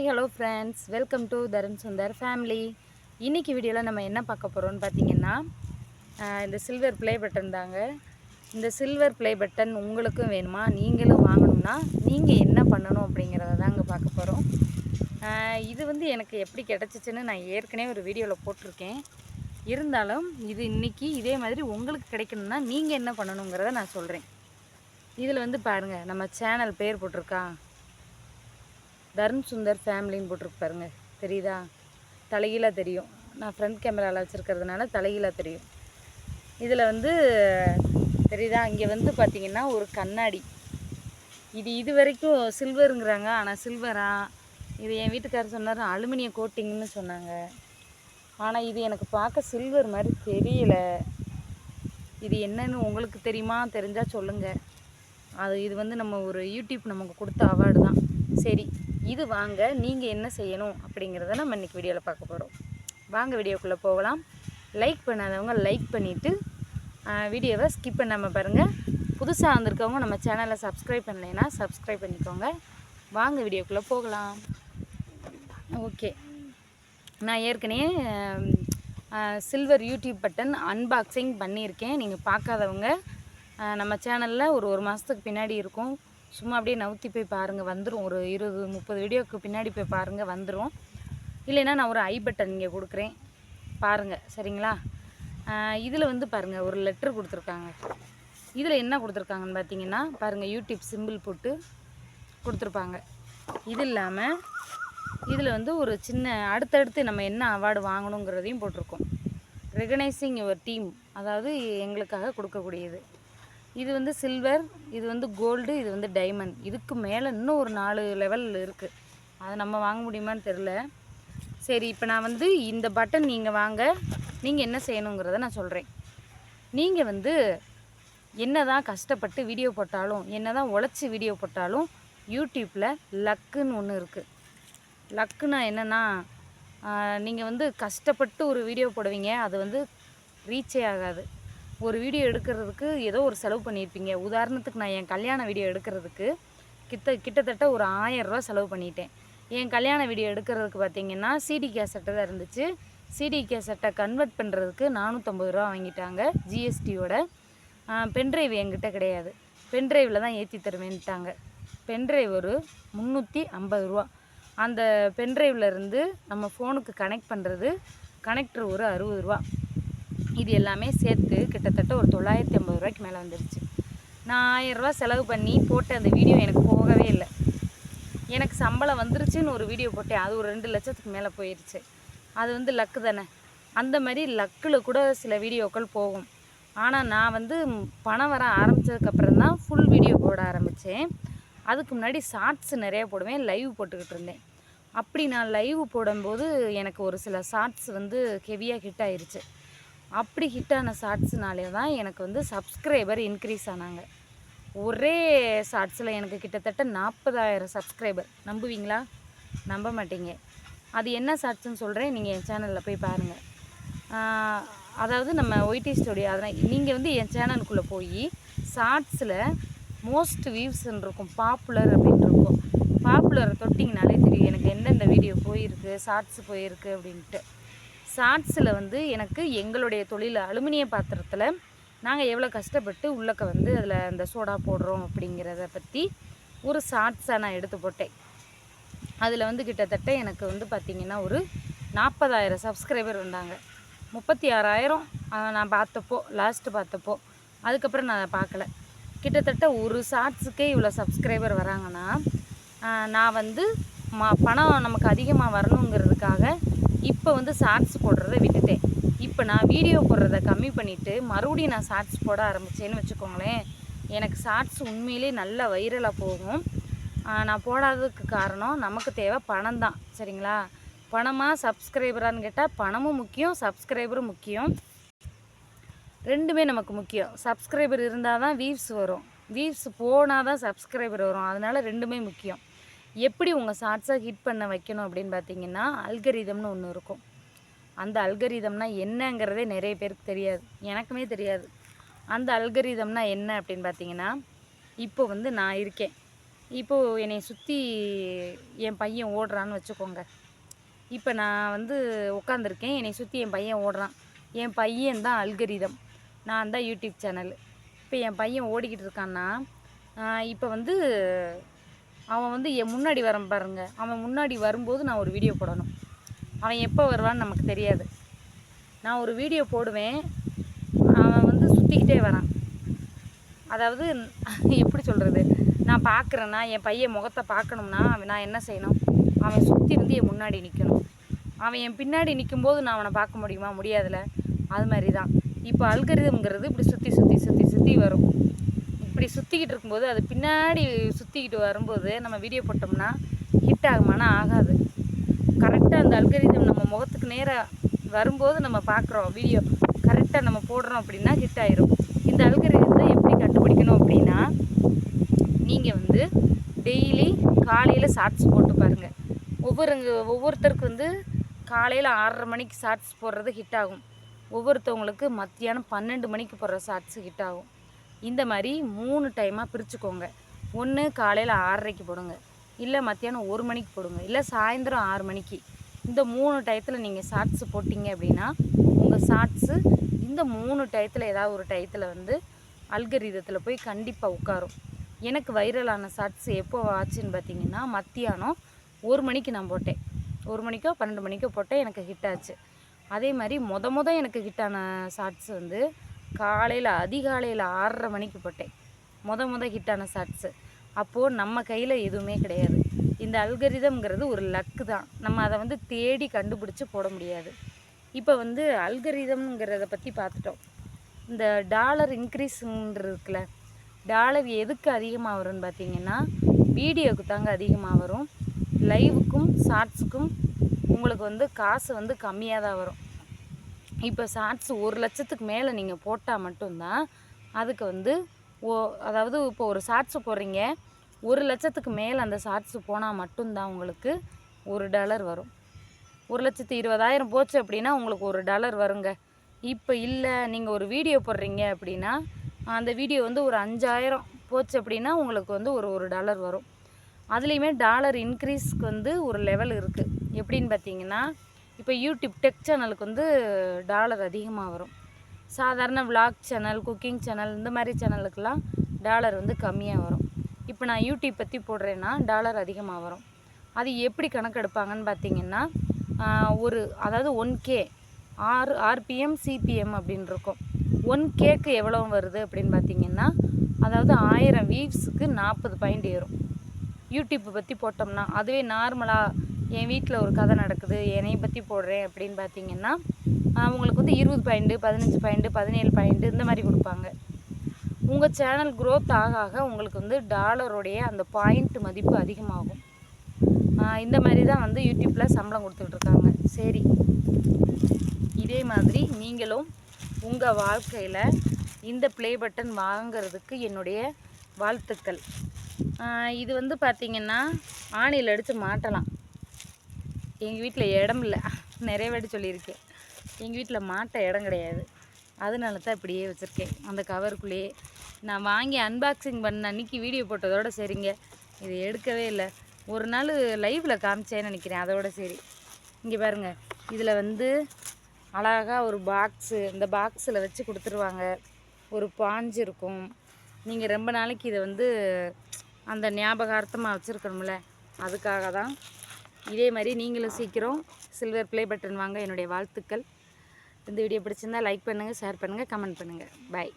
Hi hello friends welcome to Tarun Sundar family இன்னைக்கு வீடியோவில் நம்ம என்ன பார்க்க போகிறோம்னு பார்த்தீங்கன்னா இந்த சில்வர் ப்ளே பட்டன் தாங்க. இந்த சில்வர் ப்ளே பட்டன் உங்களுக்கும் வேணுமா? நீங்களும் வாங்கணும்னா நீங்கள் என்ன பண்ணணும் அப்படிங்கிறத தாங்க பார்க்க போகிறோம் இது வந்து எனக்கு எப்படி கிடச்சிச்சின்னு நான் ஏற்கனவே ஒரு வீடியோவில் போட்டிருக்கேன். இருந்தாலும் இது இன்றைக்கி இதே மாதிரி உங்களுக்கு கிடைக்கணும்னா நீங்கள் என்ன பண்ணணுங்கிறத நான் சொல்கிறேன் இதில் வந்து பாருங்கள் நம்ம சேனல் பேர் போட்டிருக்கா? தருண் சுந்தர் ஃபேமிலின்னு போட்டிருக்கு பாருங்க. தெரியுதா? தலைகீழாக தெரியும். நான் ஃப்ரண்ட் கேமராவில் வச்சுருக்கிறதுனால தலைகீழாக தெரியும். இதில் வந்து தெரியுதா? இங்கே வந்து பார்த்திங்கன்னா ஒரு கண்ணாடி. இது இது வரைக்கும் சில்வருங்கிறாங்க. ஆனால் சில்வரா? இது என் வீட்டுக்காரர் சொன்னார் அலுமினிய கோட்டிங்னு சொன்னாங்க. ஆனால் இது எனக்கு பார்க்க சில்வர் மாதிரி தெரியல. இது என்னன்னு உங்களுக்கு தெரியுமா? தெரிஞ்சால் சொல்லுங்கள் அது இது வந்து நம்ம ஒரு யூடியூப் நமக்கு கொடுத்த அவார்டு தான். சரி. இது வாங்க நீங்கள் என்ன செய்யணும் அப்படிங்கிறத நம்ம இன்றைக்கி வீடியோவில் பார்க்க போகிறோம் வாங்க வீடியோக்குள்ளே போகலாம். லைக் பண்ணாதவங்க லைக் பண்ணிவிட்டு வீடியோவை ஸ்கிப் பண்ணாமல் பாருங்கள் புதுசாக வந்திருக்கவங்க நம்ம சேனலை சப்ஸ்கிரைப் பண்ணலைன்னா சப்ஸ்கிரைப் பண்ணிக்கோங்க. வாங்க வீடியோக்குள்ளே போகலாம். ஓகே. நான் ஏற்கனவே சில்வர் யூடியூப் பட்டன் அன்பாக்சிங் பண்ணியிருக்கேன். நீங்கள் பார்க்காதவங்க நம்ம சேனலில் ஒரு ஒரு மாதத்துக்கு பின்னாடி இருக்கும். சும்மா அப்படியே நவுத்தி போய் பாருங்கள் வந்துடும் ஒரு இருபது முப்பது வீடியோக்கு பின்னாடி போய் பாருங்கள் வந்துடும் இல்லைன்னா நான் ஒரு ஐ பட்டன் இங்கே கொடுக்குறேன். பாருங்கள் சரிங்களா? இதில் வந்து பாருங்கள் ஒரு லெட்ரு கொடுத்துருக்காங்க. இதில் என்ன கொடுத்துருக்காங்கன்னு பார்த்தீங்கன்னா பாருங்கள் யூடியூப் சிம்பிள் போட்டு கொடுத்துருப்பாங்க. இது இல்லாமல் இதில் வந்து ஒரு சின்ன அடுத்தடுத்து நம்ம என்ன அவார்டு வாங்கணுங்கிறதையும் போட்டிருக்கோம். ரெகனைசிங் யுவர் டீம் அதாவது எங்களுக்காக கொடுக்கக்கூடியது. இது வந்து சில்வர் இது வந்து கோல்டு இது வந்து டைமண்ட் இதுக்கு மேலே இன்னும் ஒரு நாலு லெவல் இருக்குது அதை நம்ம வாங்க முடியுமான்னு தெரில சரி இப்போ நான் வந்து இந்த பட்டன் நீங்கள் வாங்க. நீங்கள் என்ன செய்யணுங்கிறத நான் சொல்கிறேன் நீங்கள் வந்து என்னதான் கஷ்டப்பட்டு வீடியோ போட்டாலும் என்னதான் உழைச்சி வீடியோ போட்டாலும் யூடியூப்பில் லக்குன்னு ஒன்று இருக்குது லக்குனா என்னென்னா நீங்கள் வந்து கஷ்டப்பட்டு ஒரு வீடியோ போடுவீங்க. அது வந்து ரீச்சே ஆகாது. ஒரு வீடியோ எடுக்கிறதுக்கு ஏதோ ஒரு செலவு பண்ணியிருப்பீங்க. உதாரணத்துக்கு நான் என் கல்யாண வீடியோ எடுக்கிறதுக்கு கிட்ட கிட்டத்தட்ட ஒரு ஆயரூவா செலவு பண்ணிட்டேன். என் கல்யாண வீடியோ எடுக்கிறதுக்கு பார்த்தீங்கன்னா சிடி கேசட்டை தான் இருந்துச்சு. சிடி கேசட்டை கன்வெர்ட் பண்ணுறதுக்கு நானூற்றம்பது ரூபா வாங்கிட்டாங்க ஜிஎஸ்டியோட பென்ட்ரைவ் என்கிட்ட கிடையாது. பென்ட்ரைவில் தான் ஏற்றி தருவேன்ட்டாங்க. பென்ட்ரைவ் ஒரு முந்நூற்றி ஐம்பது ரூபா. அந்த பென்ட்ரைவில் இருந்து நம்ம ஃபோனுக்கு கனெக்ட் பண்ணுறது கனெக்டர் ஒரு அறுபது ரூபா. இது எல்லாமே சேர்த்து கிட்டத்தட்ட ஒரு தொள்ளாயிரத்தி ஐம்பது ரூபாய்க்கு மேலே வந்துருச்சு. நான் ஆயிரரூவா செலவு பண்ணி போட்ட அந்த வீடியோ எனக்கு போகவே இல்லை. எனக்கு சம்பளம் வந்துருச்சுன்னு ஒரு வீடியோ போட்டேன். அது ஒரு ரெண்டு லட்சத்துக்கு மேலே போயிடுச்சு அது வந்து லக்கு தானே. அந்த மாதிரி லக்கில் கூட சில வீடியோக்கள் போகும். ஆனால் நான் வந்து பணம் வர ஆரம்பித்ததுக்கப்புறம் தான் ஃபுல் வீடியோ போட ஆரம்பித்தேன் அதுக்கு முன்னாடி ஷார்ட்ஸ் நிறையா போடுவேன் லைவ் போட்டுக்கிட்டு இருந்தேன். அப்படி நான் லைவ் போடும்போது எனக்கு ஒரு சில ஷார்ட்ஸ் வந்து ஹெவியாக ஹிட் ஆயிடுச்சு அப்படி ஹிட்டான ஷார்ட்ஸ்னாலே தான் எனக்கு வந்து சப்ஸ்கிரைபர் இன்க்ரீஸ் ஆனாங்க. ஒரே ஷார்ட்ஸில் எனக்கு கிட்டத்தட்ட நாற்பதாயிரம் சப்ஸ்கிரைபர் நம்புவீங்களா? நம்ப மாட்டீங்க. அது என்ன ஷார்ட்ஸ்னு சொல்கிறேன் நீங்கள் என் சேனலில் போய் பாருங்கள் அதாவது நம்ம ஒய்டி ஸ்டுடியோ அதனால் நீங்கள் வந்து என் சேனலுக்குள்ளே போய் ஷார்ட்ஸில் மோஸ்ட் வியூஸ்ன்னு இருக்கும். பாப்புலர் அப்படின்னு இருக்கும். பாப்புலரை தொட்டிங்கனாலே தெரியும். எனக்கு எந்தெந்த வீடியோ போயிருக்கு ஷார்ட்ஸ் போயிருக்கு அப்படின்ட்டு. ஷார்ட்ஸில் வந்து எனக்கு எங்களுடைய தொழில் அலுமினிய பாத்திரத்தில் நாங்கள் எவ்வளோ கஷ்டப்பட்டு உள்ளக்க வந்து அதில் அந்த சோடா போடுறோம் அப்படிங்கிறத பற்றி ஒரு ஷார்ட்ஸாக நான் எடுத்து போட்டேன். அதில் வந்து கிட்டத்தட்ட எனக்கு வந்து பார்த்திங்கன்னா ஒரு நாற்பதாயிரம் சப்ஸ்கிரைபர் வந்தாங்க. முப்பத்தி ஆறாயிரம் நான் பார்த்தப்போ லாஸ்ட்டு பார்த்தப்போ. அதுக்கப்புறம் நான் அதை பார்க்கல. கிட்டத்தட்ட ஒரு ஷார்ட்ஸுக்கே இவ்வளோ சப்ஸ்கிரைபர் வராங்கன்னா நான் வந்து ம பணம் நமக்கு அதிகமாக வரணுங்கிறதுக்காக இப்போ வந்து ஷார்ட்ஸ் போடுறத விட்டுட்டேன். இப்போ நான் வீடியோ போடுறத கம்மி பண்ணிவிட்டு மறுபடியும் நான் ஷார்ட்ஸ் போட ஆரம்பித்தேன்னு வச்சுக்கோங்களேன். எனக்கு ஷார்ட்ஸ் உண்மையிலே நல்ல வைரலாக போகும். நான் போடாததுக்கு காரணம் நமக்கு தேவை பணம் தான். சரிங்களா? பணமாக சப்ஸ்கிரைபரான்னு கேட்டால் பணமும் முக்கியம் சப்ஸ்கிரைபரும் முக்கியம். ரெண்டுமே நமக்கு முக்கியம். சப்ஸ்கிரைபர் இருந்தால் தான் வீவ்ஸ் வரும். வீவ்ஸ் போனால் தான் சப்ஸ்கிரைபர் வரும். அதனால் ரெண்டுமே முக்கியம். எப்படி உங்கள் ஷார்ட்ஸை ஹிட் பண்ண வைக்கணும் அப்படின்னு பார்த்தீங்கன்னா அல்கரிதம்னு ஒன்று இருக்கும். அந்த அல்கரிதம்னா என்னங்கிறதே நிறைய பேருக்கு தெரியாது. எனக்குமே தெரியாது. அந்த அல்கரிதம்னா என்ன அப்படின்னு பார்த்தீங்கன்னா இப்போ வந்து நான் இருக்கேன். இப்போது என்னை சுற்றி என் பையன் ஓடுறான்னு வச்சுக்கோங்க. இப்போ நான் வந்து உட்காந்துருக்கேன் என்னை சுற்றி என் பையன் ஓடுறான். என் பையன் தான் அல்கரிதம் நான் தான் யூடியூப் சேனல் இப்போ என் பையன் ஓடிக்கிட்டு இருக்கான்னா இப்போ வந்து அவன் வந்து என் முன்னாடி வரான் பாருங்க. அவன் முன்னாடி வரும்போது நான் ஒரு வீடியோ போடணும். அவன் எப்போ வருவான்னு நமக்கு தெரியாது. நான் ஒரு வீடியோ போடுவேன். அவன் வந்து சுற்றிக்கிட்டே வரான். அதாவது எப்படி சொல்கிறது நான் பார்க்குறேன்னா என் பையன் முகத்தை பார்க்கணும்னா அவன் நான் என்ன செய்யணும்? அவன் சுற்றி வந்து என் முன்னாடி நிற்கணும் அவன் என் பின்னாடி நிற்கும்போது நான் அவனை பார்க்க முடியுமா? முடியாதுல்ல. அது மாதிரி தான் இப்போ அல்கரிதம்ங்கிறது இப்படி சுற்றி சுற்றி சுற்றி சுற்றி வரும். இப்படி சுற்றிக்கிட்டு இருக்கும்போது அது பின்னாடி சுற்றிக்கிட்டு வரும்போது நம்ம வீடியோ போட்டோம்னா ஹிட் ஆகுமானா ஆகாது. கரெக்டாக அந்த அல்கரிதம் நம்ம முகத்துக்கு நேராக வரும்போது நம்ம பார்க்குறோம் வீடியோ கரெக்டாக நம்ம போடுறோம் அப்படின்னா ஹிட் ஆயிரும். இந்த அல்கரிதத்தை எப்படி கண்டுபிடிக்கணும் அப்படின்னா நீங்கள் வந்து டெய்லி காலையில் ஷார்ட்ஸ் போட்டு பாருங்கள் ஒவ்வொரு ஒவ்வொருத்தருக்கு வந்து காலையில் ஆறரை மணிக்கு ஷார்ட்ஸ் போடுறது ஹிட் ஆகும். ஒவ்வொருத்தவங்களுக்கு மத்தியானம் பன்னெண்டு மணிக்கு போடுற ஷார்ட்ஸ் ஹிட் ஆகும். இந்த மாதிரி மூணு டைமாக பிரிச்சுக்கோங்க. ஒன்று காலையில் ஆறரைக்கு போடுங்க. இல்லை மத்தியானம் ஒரு மணிக்கு போடுங்க. இல்லை சாயந்தரம் ஆறு மணிக்கு. இந்த மூணு டயத்தில் நீங்கள் ஷார்ட்ஸு போட்டிங்க அப்படின்னா உங்கள் ஷார்ட்ஸு இந்த மூணு டயத்தில் ஏதாவது ஒரு டயத்தில் வந்து அல்கரிதத்தில் போய் கண்டிப்பாக உட்காரும். எனக்கு வைரலான ஷார்ட்ஸ் எப்போ ஆச்சுன்னு பார்த்தீங்கன்னா மத்தியானம் ஒரு மணிக்கு நான் போட்டேன். ஒரு மணிக்கோ பன்னெண்டு மணிக்கோ போட்டேன் எனக்கு ஹிட் ஆச்சு. அதே மாதிரி மொத மொதல் எனக்கு ஹிட்டான ஷார்ட்ஸ் வந்து காலையில் அதிகாலையில் ஆறரை மணிக்கு போட்டேன். முத முத ஹிட்டான ஷார்ட்ஸு அப்போது நம்ம கையில் எதுவுமே கிடையாது. இந்த அல்கரிதம்ங்கிறது ஒரு லக்கு தான். நம்ம அதை வந்து தேடி கண்டுபிடிச்சி போட முடியாது. இப்போ வந்து அல்கரிதம்ங்கிறத பற்றி பார்த்துட்டோம். இந்த டாலர் இன்க்ரீஸுங்கிற இருக்குல்ல டாலர் எதுக்கு அதிகமாக வரும்னு பார்த்தீங்கன்னா வீடியோவுக்கு தாங்க அதிகமாக வரும். லைவுக்கும் ஷார்ட்ஸுக்கும் உங்களுக்கு வந்து காசு வந்து கம்மியாக தான் வரும். இப்போ ஷார்ட்ஸ் ஒரு லட்சத்துக்கு மேலே நீங்கள் போட்டால் மட்டும்தான் அதுக்கு வந்து ஓ அதாவது இப்போ ஒரு ஷார்ட்ஸ் போடுறீங்க. ஒரு லட்சத்துக்கு மேலே அந்த ஷார்ட்ஸ் போனால் மட்டும்தான் உங்களுக்கு ஒரு டாலர் வரும். ஒரு லட்சத்து இருபதாயிரம் போச்சு அப்படின்னா உங்களுக்கு ஒரு டாலர் வருங்க. இப்போ இல்லை நீங்கள் ஒரு வீடியோ போடுறீங்க அப்படின்னா அந்த வீடியோ வந்து ஒரு அஞ்சாயிரம் போச்சு அப்படின்னா உங்களுக்கு வந்து ஒரு ஒரு டாலர் வரும். அதுலேயுமே டாலர் இன்க்ரீஸ்க்கு வந்து ஒரு லெவல் இருக்குது எப்படின்னு பார்த்தீங்கன்னா இப்போ யூடியூப் டெக் சேனலுக்கு வந்து டாலர் அதிகமாக வரும். சாதாரண விளாக் சேனல் குக்கிங் சேனல் இந்த மாதிரி சேனலுக்கெல்லாம் டாலர் வந்து கம்மியாக வரும். இப்போ நான் யூடியூப் பற்றி போடுறேன்னா டாலர் அதிகமாக வரும். அது எப்படி கணக்கெடுப்பாங்கன்னு பார்த்தீங்கன்னா ஒரு அதாவது ஒன் கே ஆறு ஆர்பிஎம் சிபிஎம் அப்படின்னு இருக்கும். ஒன் கேக்கு எவ்வளோ வருது அப்படின்னு பார்த்தீங்கன்னா அதாவது ஆயிரம் வீவ்ஸுக்கு நாற்பது பாயிண்ட் ஏறும். யூடியூப்பை பற்றி போட்டோம்னா அதுவே நார்மலாக என் வீட்டில் ஒரு கதை நடக்குது என்னை பற்றி போடுறேன் அப்படின்னு பார்த்தீங்கன்னா அவங்களுக்கு உங்களுக்கு வந்து இருபது பாயிண்ட்டு பதினஞ்சு பாயிண்ட்டு பதினேழு பாயிண்ட்டு இந்த மாதிரி கொடுப்பாங்க. உங்கள் சேனல் க்ரோத் ஆக ஆக உங்களுக்கு வந்து டாலருடைய அந்த பாயிண்ட் மதிப்பு அதிகமாகும். இந்த மாதிரி தான் வந்து யூடியூப்பில் சம்பளம் கொடுத்துட்ருக்காங்க சரி. இதே மாதிரி நீங்களும் உங்கள் வாழ்க்கையில் இந்த ப்ளே பட்டன் வாங்கிறதுக்கு என்னுடைய வாழ்த்துக்கள். இது வந்து பார்த்திங்கன்னா ஆணியில் அடித்து மாட்டலாம். எங்கள் வீட்டில் இடம் இல்லை. நிறைய வாட்டி சொல்லியிருக்கேன். எங்கள் வீட்டில் மாட்ட இடம் கிடையாது. அதனால தான் இப்படியே வச்சுருக்கேன். அந்த கவருக்குள்ளேயே நான் வாங்கி அன்பாக்சிங் பண்ண அன்னைக்கு வீடியோ போட்டதோடு சரிங்க. இது எடுக்கவே இல்லை. ஒரு நாள் லைவில் காமிச்சேன்னு நினைக்கிறேன். அதோட சரி. இங்கே பாருங்கள் இதில் வந்து அழகாக ஒரு பாக்ஸு இந்த பாக்ஸில் வச்சு கொடுத்துருவாங்க. ஒரு பாஞ்சு இருக்கும். நீங்கள் ரொம்ப நாளைக்கு இதை வந்து அந்த ஞாபகார்த்தமாக வச்சுருக்கணும்ல. அதுக்காக தான் இதே மாதிரி நீங்களும் சீக்கிரம் சில்வர் ப்ளே பட்டன் வாங்க. என்னுடைய வாழ்த்துக்கள். இந்த வீடியோ பிடிச்சிருந்தா லைக் பண்ணுங்கள் ஷேர் பண்ணுங்கள் கமெண்ட் பண்ணுங்கள் பை